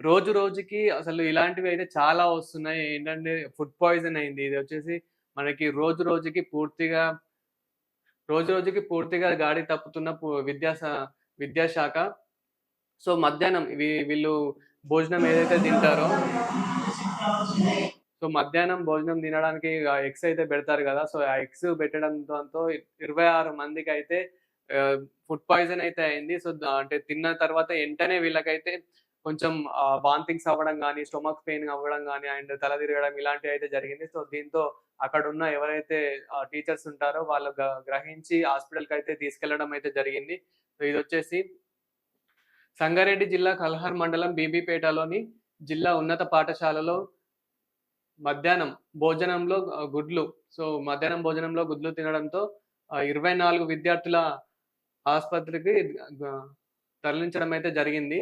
రోజు రోజుకి అసలు ఇలాంటివి అయితే చాలా వస్తున్నాయి. ఏంటంటే ఫుడ్ పాయిజన్ అయింది. ఇది వచ్చేసి మనకి రోజు రోజుకి పూర్తిగా రోజు రోజుకి పూర్తిగా గాడి తప్పుతున్న విద్యా విద్యాశాఖ. సో, మధ్యాహ్నం వీళ్ళు భోజనం ఏదైతే తింటారో సో, మధ్యాహ్నం భోజనం తినడానికి ఎగ్స్ అయితే పెడతారు కదా సో, ఆ ఎగ్స్ పెట్టడంతో ఇరవై ఆరు మందికి అయితే ఫుడ్ పాయిజన్ అయితే అయింది. సో, అంటే తిన్న తర్వాత వెంటనే వీళ్ళకైతే కొంచెం వాంతింగ్స్ అవ్వడం కానీ స్టొమక్ పెయిన్ అవ్వడం కానీ అండ్ తల తిరగడం ఇలాంటివి అయితే జరిగింది. సో, దీంతో అక్కడున్న ఎవరైతే టీచర్స్ ఉంటారో వాళ్ళు గ్రహించి హాస్పిటల్కి అయితే తీసుకెళ్ళడం అయితే జరిగింది. సో, ఇది వచ్చేసి సంగారెడ్డి జిల్లా కల్హార్ మండలం బీబీపేటలోని జిల్లా ఉన్నత పాఠశాలలో మధ్యాహ్నం భోజనంలో గుడ్లు సో, మధ్యాహ్నం భోజనంలో గుడ్లు తినడంతో ఇరవై నాలుగు విద్యార్థుల ఆసుపత్రికి తరలించడం అయితే జరిగింది.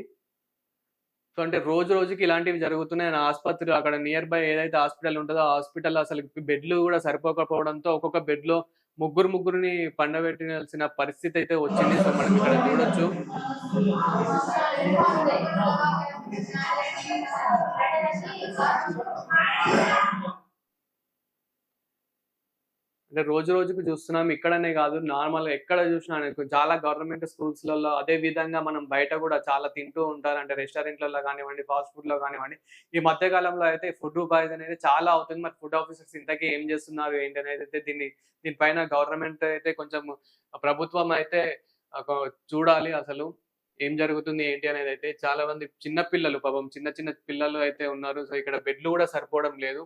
సో, అంటే రోజు రోజుకి ఇలాంటివి జరుగుతున్నాయి. అండ్ ఆస్పత్రి అక్కడ నియర్ బై ఏదైతే హాస్పిటల్ ఉంటదో, ఆ హాస్పిటల్‌లో అసలు బెడ్‌లు కూడా సరిపోకపోవడంతో ఒక్కొక్క బెడ్‌లో ముగ్గురు ముగ్గురిని పండబెట్టాల్సిన పరిస్థితి అయితే వచ్చింది. సో, మనం ఇక్కడ చూడొచ్చు. అంటే రోజు రోజుకి చూస్తున్నాం. ఇక్కడనే కాదు నార్మల్ ఎక్కడ చూసినా చాలా గవర్నమెంట్ స్కూల్స్‌లలో అదే విధంగా మనం బయట కూడా చాలా తింటూ ఉంటారు. అంటే రెస్టారెంట్‌లలో కానివ్వండి ఫాస్ట్ ఫుడ్‌లో కానివ్వండి ఈ మధ్య కాలంలో అయితే ఫుడ్ పాయిజన్ అనేది చాలా అవుతుంది. మరి ఫుడ్ ఆఫీసర్స్ ఇంతకీ ఏం చేస్తున్నారు ఏంటి అనేది అయితే దీన్ని దీనిపైన గవర్నమెంట్ అయితే కొంచెం ప్రభుత్వం అయితే చూడాలి అసలు. ఏం జరుగుతుంది ఏంటి అనేది అయితే చాలా మంది చిన్న పిల్లలు పాపం చిన్న చిన్న పిల్లలు అయితే ఉన్నారు. సో, ఇక్కడ బెడ్‌లు కూడా సరిపోవడం లేదు.